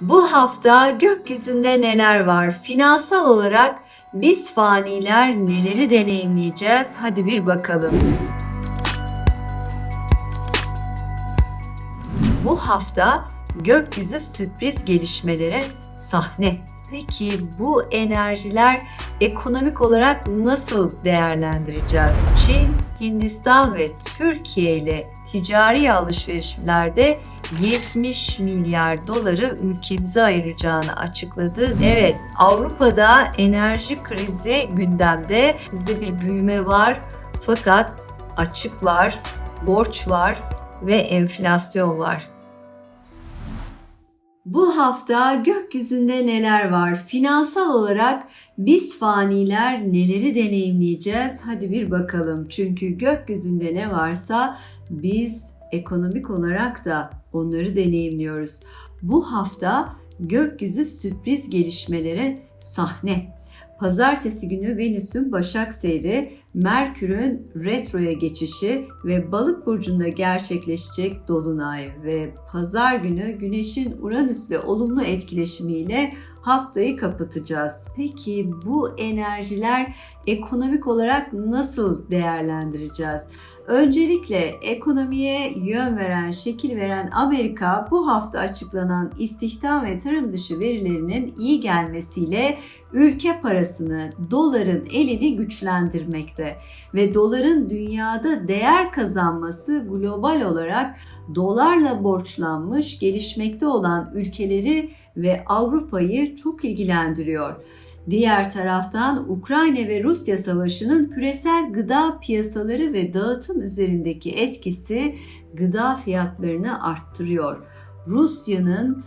Bu hafta gökyüzünde neler var? Finansal olarak biz faniler neleri deneyimleyeceğiz? Hadi bir bakalım. Bu hafta gökyüzü sürpriz gelişmelere sahne. Peki bu enerjiler ekonomik olarak nasıl değerlendireceğiz? Çin, Hindistan ve Türkiye ile ticari alışverişlerde 70 milyar doları ülkemize ayıracağını açıkladı. Evet, Avrupa'da enerji krizi gündemde. Bizde bir büyüme var fakat açık var, borç var ve enflasyon var. Bu hafta gökyüzünde neler var? Finansal olarak biz faniler neleri deneyimleyeceğiz? Hadi bir bakalım. Çünkü gökyüzünde ne varsa biz ekonomik olarak da onları deneyimliyoruz. Bu hafta gökyüzü sürpriz gelişmelere sahne. Pazartesi günü Venüs'ün Başak Seyri, Merkür'ün retroya geçişi ve Balık burcunda gerçekleşecek dolunay ve pazar günü Güneş'in Uranüs'le olumlu etkileşimiyle haftayı kapatacağız. Peki bu enerjiler ekonomik olarak nasıl değerlendireceğiz? Öncelikle ekonomiye yön veren, şekil veren Amerika bu hafta açıklanan istihdam ve tarım dışı verilerinin iyi gelmesiyle ülke parasını, doların elini güçlendirmekte ve doların dünyada değer kazanması global olarak dolarla borçlanmış gelişmekte olan ülkeleri ve Avrupa'yı çok ilgilendiriyor. Diğer taraftan Ukrayna ve Rusya savaşının küresel gıda piyasaları ve dağıtım üzerindeki etkisi gıda fiyatlarını arttırıyor. Rusya'nın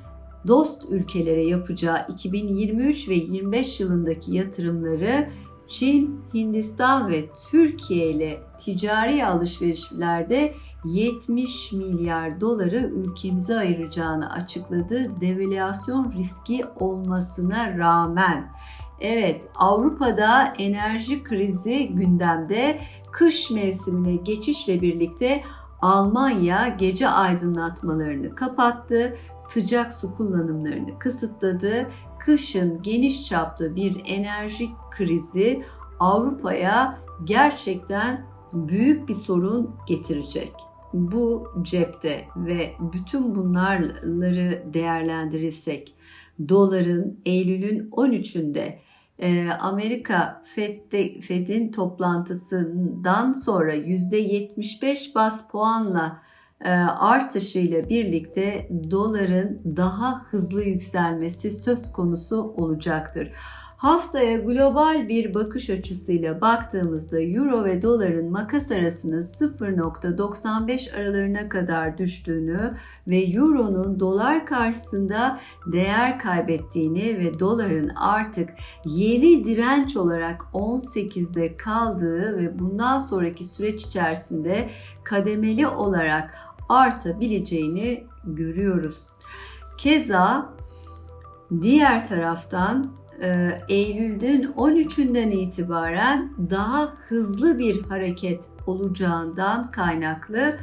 dost ülkelere yapacağı 2023 ve 25 yılındaki yatırımları Çin, Hindistan ve Türkiye ile ticari alışverişlerde 70 milyar doları ülkemize ayıracağını açıkladı. Devalüasyon riski olmasına rağmen Evet, Avrupa'da enerji krizi gündemde. Kış mevsimine geçişle birlikte Almanya gece aydınlatmalarını kapattı, sıcak su kullanımlarını kısıtladı. Kışın geniş çaplı bir enerji krizi Avrupa'ya gerçekten büyük bir sorun getirecek. Bu cepte ve bütün bunları değerlendirirsek doların Eylül'ün 13'ünde e, Amerika Fed'de, Fed'in toplantısından sonra %75 bas puanla e, artışıyla birlikte doların daha hızlı yükselmesi söz konusu olacaktır. Haftaya global bir bakış açısıyla baktığımızda euro ve doların makas arasının 0.95 aralarına kadar düştüğünü ve euronun dolar karşısında değer kaybettiğini ve doların artık yeni direnç olarak 18'de kaldığı ve bundan sonraki süreç içerisinde kademeli olarak artabileceğini görüyoruz. Keza diğer taraftan Eylül'ün 13'ünden itibaren daha hızlı bir hareket olacağından kaynaklı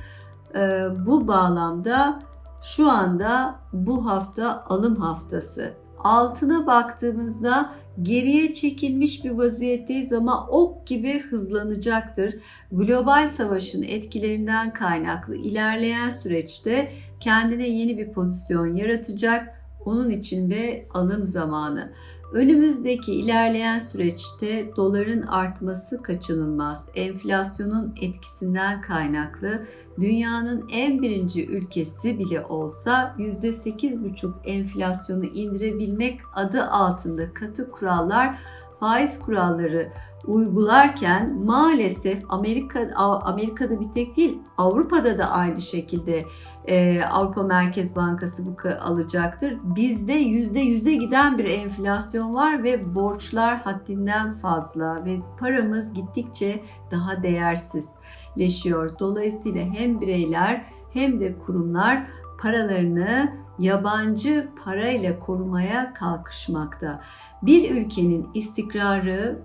e, bu bağlamda şu anda bu hafta alım haftası. Altına baktığımızda geriye çekilmiş bir vaziyetteyiz ama ok gibi hızlanacaktır. Global savaşın etkilerinden kaynaklı ilerleyen süreçte kendine yeni bir pozisyon yaratacak. Onun için de alım zamanı. Önümüzdeki ilerleyen süreçte doların artması kaçınılmaz. Enflasyonun etkisinden kaynaklı dünyanın en birinci ülkesi bile olsa %8,5 enflasyonu indirebilmek adı altında katı kurallar faiz kuralları uygularken maalesef Amerika Amerika'da bir tek değil Avrupa'da da aynı şekilde e, Avrupa Merkez Bankası bu alacaktır. Bizde yüzde yüze giden bir enflasyon var ve borçlar haddinden fazla ve paramız gittikçe daha değersizleşiyor. Dolayısıyla hem bireyler hem de kurumlar paralarını yabancı parayla korumaya kalkışmakta. Bir ülkenin istikrarı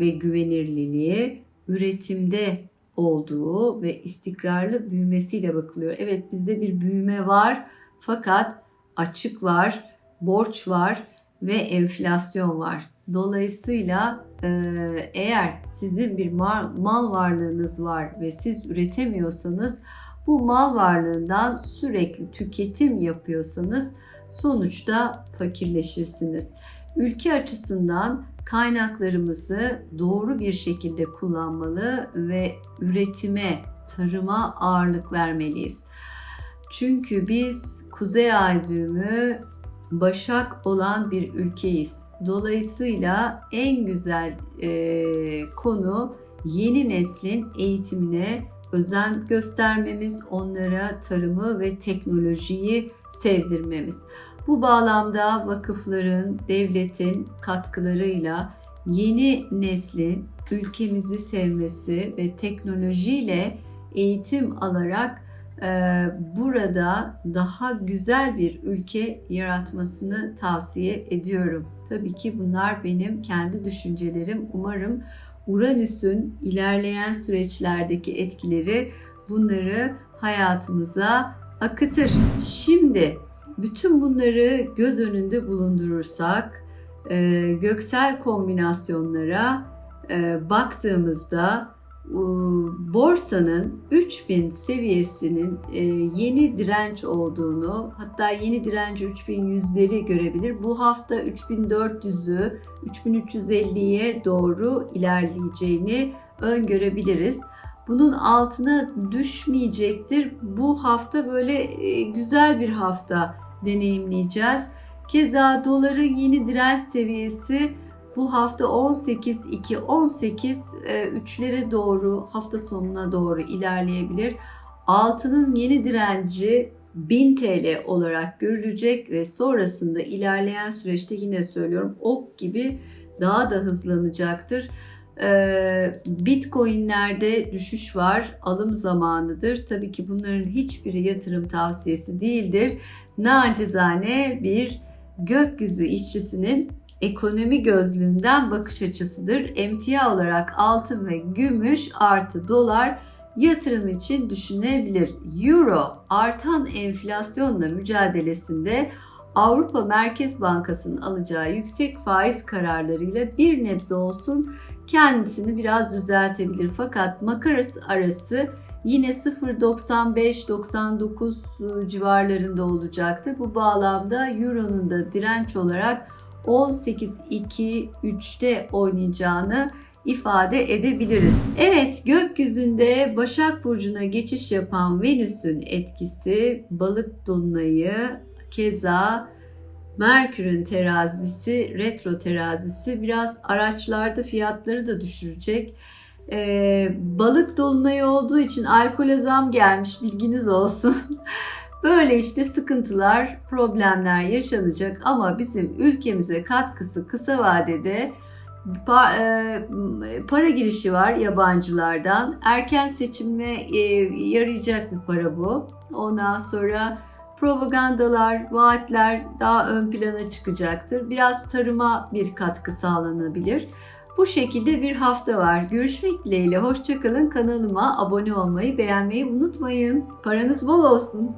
ve güvenirliliği üretimde olduğu ve istikrarlı büyümesiyle bakılıyor. Evet bizde bir büyüme var fakat açık var borç var ve enflasyon var. Dolayısıyla e, eğer sizin bir mal, mal varlığınız var ve siz üretemiyorsanız bu mal varlığından sürekli tüketim yapıyorsanız sonuçta fakirleşirsiniz. Ülke açısından kaynaklarımızı doğru bir şekilde kullanmalı ve üretime, tarıma ağırlık vermeliyiz. Çünkü biz Kuzey Ay düğümü Başak olan bir ülkeyiz. Dolayısıyla en güzel e, konu yeni neslin eğitimine özen göstermemiz, onlara tarımı ve teknolojiyi sevdirmemiz. Bu bağlamda vakıfların, devletin katkılarıyla yeni neslin ülkemizi sevmesi ve teknolojiyle eğitim alarak e, burada daha güzel bir ülke yaratmasını tavsiye ediyorum. Tabii ki bunlar benim kendi düşüncelerim. Umarım Uranüs'ün ilerleyen süreçlerdeki etkileri bunları hayatımıza akıtır. Şimdi bütün bunları göz önünde bulundurursak e, göksel kombinasyonlara e, baktığımızda borsanın 3000 seviyesinin e, yeni direnç olduğunu hatta yeni direnci 3100'leri görebilir. Bu hafta 3400'ü 3350'ye doğru ilerleyeceğini öngörebiliriz. Bunun altına düşmeyecektir. Bu hafta böyle e, güzel bir hafta deneyimleyeceğiz. Keza doların yeni direnç seviyesi bu hafta 18 2 18 3'lere doğru hafta sonuna doğru ilerleyebilir. Altının yeni direnci 1000 TL olarak görülecek ve sonrasında ilerleyen süreçte yine söylüyorum ok gibi daha da hızlanacaktır. Ee, Bitcoin'lerde düşüş var, alım zamanıdır. Tabii ki bunların hiçbiri yatırım tavsiyesi değildir. Nacizane bir gökyüzü işçisinin ekonomi gözlüğünden bakış açısıdır. Emtia olarak altın ve gümüş artı dolar yatırım için düşünebilir. Euro artan enflasyonla mücadelesinde Avrupa Merkez Bankası'nın alacağı yüksek faiz kararlarıyla bir nebze olsun kendisini biraz düzeltebilir. Fakat makarası arası yine 0.95-99 civarlarında olacaktır. Bu bağlamda Euro'nun da direnç olarak 18-2-3'te oynayacağını ifade edebiliriz. Evet, gökyüzünde Başak Burcu'na geçiş yapan Venüs'ün etkisi balık dolunayı keza Merkür'ün terazisi, retro terazisi biraz araçlarda fiyatları da düşürecek. Ee, balık dolunayı olduğu için alkole zam gelmiş bilginiz olsun. Böyle işte sıkıntılar, problemler yaşanacak ama bizim ülkemize katkısı kısa vadede e, para girişi var yabancılardan. Erken seçime e, yarayacak bir para bu. Ondan sonra propagandalar, vaatler daha ön plana çıkacaktır. Biraz tarıma bir katkı sağlanabilir. Bu şekilde bir hafta var. Görüşmek dileğiyle. Hoşçakalın. Kanalıma abone olmayı, beğenmeyi unutmayın. Paranız bol olsun.